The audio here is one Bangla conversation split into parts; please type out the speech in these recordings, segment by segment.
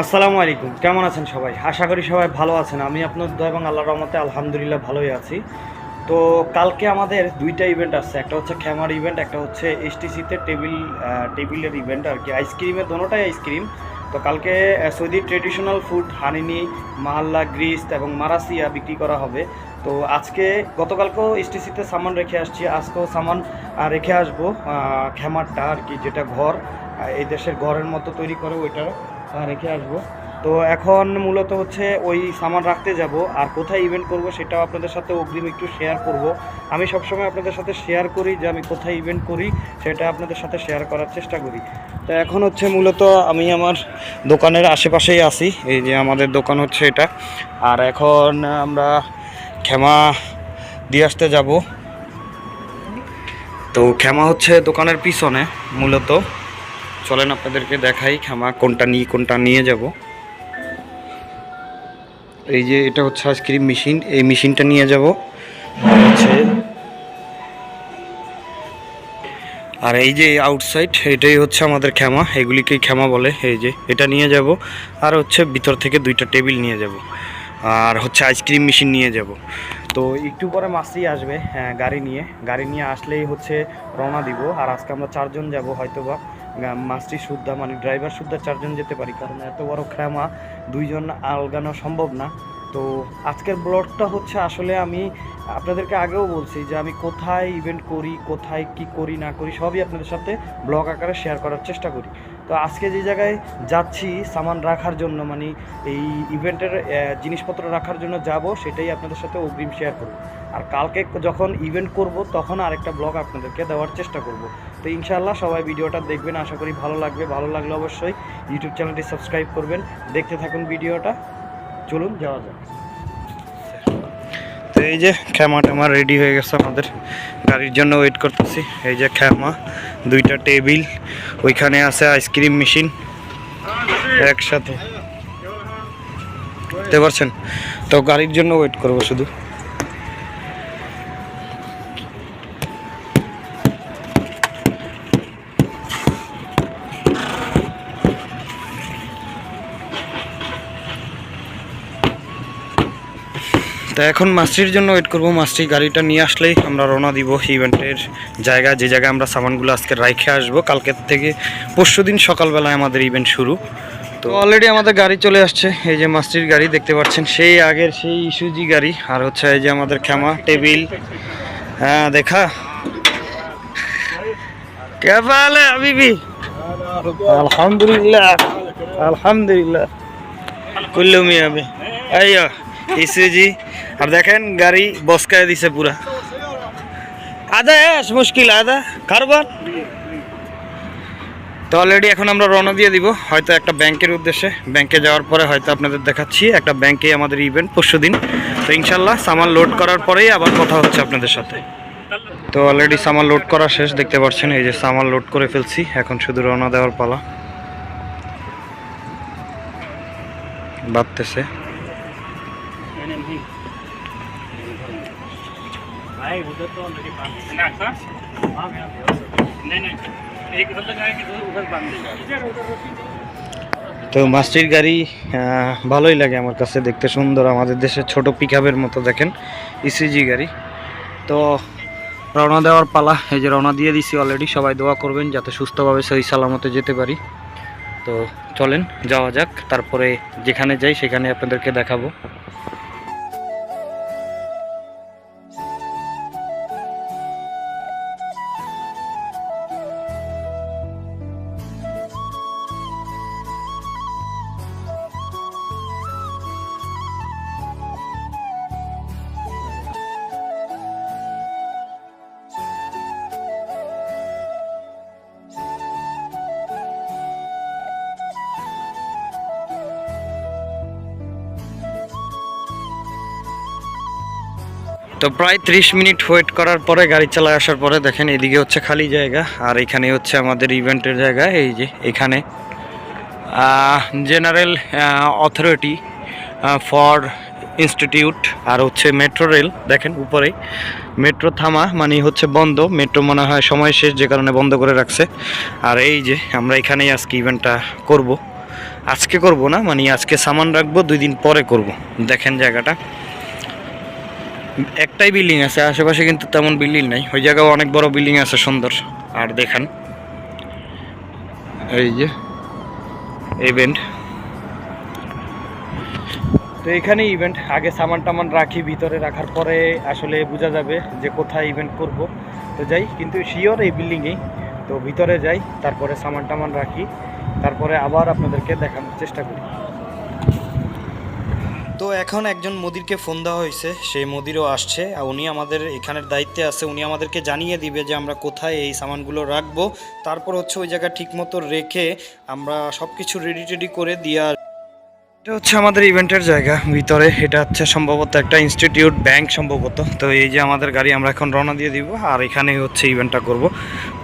আসসালামু আলাইকুম। কেমন আছেন সবাই? আশা করি সবাই ভালো আছেন। আমি আপনার দয়া এবং আল্লাহর রহমতে আলহামদুলিল্লাহ ভালোই আছি। তো কালকে আমাদের দুইটা ইভেন্ট আছে। একটা হচ্ছে খ্যামার ইভেন্ট একটা হচ্ছে এসটিসিতে টেবিল টেবিলের ইভেন্ট আর কি। আইসক্রিমের দোনোটাই আইসক্রিম তো কালকে সৌদি ট্রেডিশনাল ফুড হানিনি মাহাল্লা গ্রিস এবং মারাসিয়া বিক্রি করা হবে। তো আজকে গতকালকেও এসটিসিতে সামান রেখে আসছি। আজকেও সামান রেখে আসব খ্যামারটা আর কি যেটা ঘর এই দেশের ঘরের মতো তৈরি করে ওইটা আহ, রেখে আসব। তো এখন মূলত হচ্ছে ওই সামান রাখতে যাব, আর কোথায় ইভেন্ট করব সেটাও আপনাদের সাথে অগ্রিম একটু শেয়ার করব। আমি সবসময় আপনাদের সাথে শেয়ার করি যে আমি কোথায় ইভেন্ট করি, সেটা আপনাদের সাথে শেয়ার করার চেষ্টা করি। তো এখন হচ্ছে মূলত আমি আমার দোকানের আশেপাশেই আছি, এই যে আমাদের দোকান হচ্ছে এটা। আর এখন আমরা ক্ষমা দিয়ে আসতে যাব। তো ক্ষমা হচ্ছে দোকানের পিছনে, মূলত। চলেন আপনাদেরকে দেখাই ক্ষমা কোনটা নিয়ে কোনটা নিয়ে যাব। এই যে এটা হচ্ছে আইসক্রিম মেশিন এই মেশিনটা নিয়ে যাব। হচ্ছে আর এই যে আউটসাইড এটাই হচ্ছে আমাদের ক্ষমা এগুলিকেই ক্ষমা বলে এই যে এটা নিয়ে যাব। আর হচ্ছে ভিতর থেকে দুইটা টেবিল নিয়ে যাব। আর হচ্ছে আইসক্রিম মেশিন নিয়ে যাব। তো একটু পরে মাসি আসবে হ্যাঁ, গাড়ি নিয়ে। গাড়ি নিয়ে আসলেই হচ্ছে রওনা দিব। আর আজকে আমরা চারজন যাব হয়তোবা। মাস্টি সুদ্ধা মানে ড্রাইভার সুদ্ধা চারজন যেতে পারি, কারণ এত বড় খ্যামা দুইজন আলগানো সম্ভব না। তো আজকের ব্লগটা হচ্ছে আসলে আমি আপনাদেরকে আগেও বলছি যে আমি কোথায় ইভেন্ট করি, কোথায় কি করি, না করি, সবই আপনাদের সাথে ব্লগ আকারে শেয়ার করার চেষ্টা করি। তো আজকে যে জায়গায় যাচ্ছি, সামান রাখার জন্য মানে এই ইভেন্টের জিনিসপত্র রাখার জন্য যাব, সেটাই আপনাদের সাথে অগ্রিম শেয়ার করব। আর কালকে যখন ইভেন্ট করব, তখন আরেকটা ব্লগ আপনাদেরকে দেওয়ার চেষ্টা করব। তো ইনশাআল্লাহ সবাই ভিডিওটা দেখবেন, আশা করি ভালো লাগবে। ভালো লাগলে অবশ্যই ইউটিউব চ্যানেলটি সাবস্ক্রাইব করবেন। দেখতে থাকুন ভিডিওটা। চলুন, যাওয়া যাক। তো এই যে খ্যামা ট্যামা রেডি হয়ে গেছে আমাদের। গাড়ির জন্য ওয়েট করতেছি। এই যে খ্যামা দুইটা টেবিল ওইখানে আছে আইসক্রিম মেশিন একসাথে। বুঝতে পারছেন তো গাড়ির জন্য ওয়েট করব শুধু। তা এখন মাস্ট্রির জন্য ওয়েট করব। মাস্ট্রি গাড়িটা নিয়ে আসলেই আমরা রওনা দিব ইভেন্টের জায়গা যে জায়গায় আমরা সামানগুলো আজকে রাইখে আসব। কালকের থেকে পরশু দিন সকালবেলায় আমাদের ইভেন্ট শুরু। তো অলরেডি আমাদের গাড়ি চলে আসছে। এই যে মাস্ট্রির গাড়ি দেখতে পাচ্ছেন, সেই আগের সেই ইস্যুজি গাড়ি। আর হচ্ছে এই যে আমাদের ক্ষমা টেবিল। হ্যাঁ দেখা। আলহামদুলিল্লাহ। আলহামদুলিল্লাহ। কুল্লু মিয়া আমি। আইয়া। ইসুজি আর দেখেন গাড়ি বসকায় দিছে পুরা। আদা এস মুশকিল, আদা, কারবার। তো অলরেডি এখন আমরা রওনা দিয়ে দিব, হয়তো একটা ব্যাংকের উদ্দেশ্যে। ব্যাংকে যাওয়ার পরে হয়তো আপনাদের দেখাচ্ছি, একটা ব্যাংকে আমাদের ইভেন্ট পরশু দিন। তো ইনশাল্লাহ সামান লোড করার পরেই আবার কথা হচ্ছে আপনাদের সাথে। তো অলরেডি সামান লোড করা শেষ, দেখতে পাচ্ছেন, এই যে সামান লোড করে ফেলছি, এখন শুধু রওনা দেওয়ার পালা। বাড়তেছে। भाई उधर तो ऑलरेडी बांध दिया ना हाँ नहीं नहीं एक उधर तक आएगी तो उधर बांध देगा তো মাস্টির গাড়ি আহ, ভালোই লাগে আমার কাছে দেখতে সুন্দর আমাদের দেশের ছোট পিকআপের মতো দেখেন ইসিজি গাড়ি তো রওনা দেওয়ার পালা এই যে রওনা দিয়ে দিছি অলরেডি সবাই দোয়া করবেন যাতে সুস্থভাবে সহি সালামতে যেতে পারি তো চলেন যাওয়া যাক তারপরে যেখানে যাই সেখানে আপনাদেরকে দেখাবো তো প্রায় ত্রিশ মিনিট ওয়েট করার পরে গাড়ি চালায় আসার পরে দেখেন এদিকে হচ্ছে খালি জায়গা, আর এখানে হচ্ছে আমাদের ইভেন্টের জায়গা, এই যে এখানে। জেনারেল অথরিটি ফর ইনস্টিটিউট, আর হচ্ছে মেট্রো রেল, দেখেন উপরেই মেট্রো থামা মানে হচ্ছে বন্ধ। মেট্রো মনে হয় সময় শেষ, যে কারণে বন্ধ করে রাখছে। আর এই যে আমরা এখানেই আজকে ইভেন্টটা করব। আজকে করব না মানে আজকে সামান রাখব, দুই দিন পরে করব। দেখেন জায়গাটা। একটাই বিল্ডিং আছে, আশেপাশে কিন্তু তেমন বিল্ডিং নাই। ওই জায়গায় অনেক বড় বিল্ডিং আছে সুন্দর। আর দেখেন। এই যে ইভেন্ট তো এখানে ইভেন্ট আগে সামান টামান রাখি, ভিতরে রাখার পরে আসলে বোঝা যাবে যে কোথায় ইভেন্ট করব। তো যাই, কিন্তু শিওর এই বিল্ডিংয়েই তো ভিতরে যাই, তারপরে সামান টামান রাখি। তারপরে আবার আপনাদেরকে দেখানোর চেষ্টা করি। তো এখন একজন মোদিরকে ফোন দেওয়া হয়েছে। সেই মোদিরও আসছে আর উনি আমাদের এখানের দায়িত্বে আছে। উনি আমাদেরকে জানিয়ে দিবে যে আমরা কোথায় এই সামানগুলো রাখব। তারপর হচ্ছে ওই জায়গা ঠিকমতো রেখে আমরা সব কিছু রেডি টেডি করে দিয়ে এটা হচ্ছে আমাদের ইভেন্টের জায়গা। ভিতরে এটা হচ্ছে সম্ভবত একটা ইনস্টিটিউট ব্যাংক সম্ভবত। তো এই যে আমাদের গাড়ি আমরা এখন রওনা দিয়ে দিব আর এখানে হচ্ছে ইভেন্টটা করব।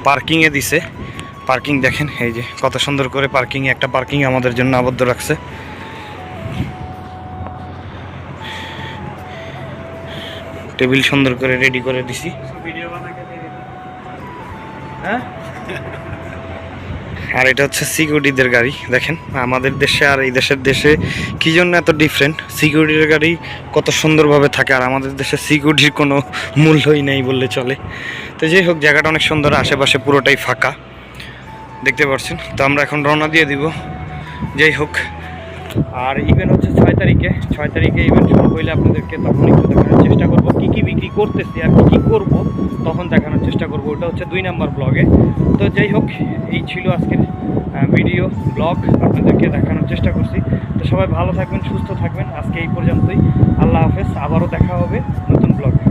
পার্কিংয়ে দিছে। পার্কিং দেখেন, এই যে কত সুন্দর করে পার্কিং একটা পার্কিং আমাদের জন্য আবদ্ধ রাখছে। টেবিল সুন্দর করে রেডি করে দিছি। হ্যাঁ? আর এটা হচ্ছে সিকিউরিটিদের গাড়ি দেখেন। আমাদের দেশে আর এই দেশের দেশে কী জন্য এত ডিফারেন্ট সিকিউরিটির গাড়ি কত সুন্দরভাবে থাকে আর আমাদের দেশে সিকিউরিটির কোনো মূল্যই নেই বললে চলে। তো যাই হোক জায়গাটা অনেক সুন্দর আশেপাশে পুরোটাই ফাঁকা। দেখতে পাচ্ছেন? তো আমরা এখন রওনা দিয়ে দিব। যাই হোক আর ইভেন হচ্ছে ছয় তারিখে। ছয় তারিখে ইভেন্ট শুরু হইলে আপনাদেরকে তখন একটু দেখানোর চেষ্টা করব, কি কি বিক্রি করতেছি আর কী কি করব, তখন দেখানোর চেষ্টা করব। ওটা হচ্ছে দুই নাম্বার ব্লগে তো যাই হোক, এই ছিল আজকের ভিডিও ব্লগ আপনাদেরকে দেখানোর চেষ্টা করছি। তো সবাই ভালো থাকবেন, সুস্থ থাকবেন। আজকে এই পর্যন্তই। আল্লাহ হাফেজ, আবারও দেখা হবে নতুন ব্লগে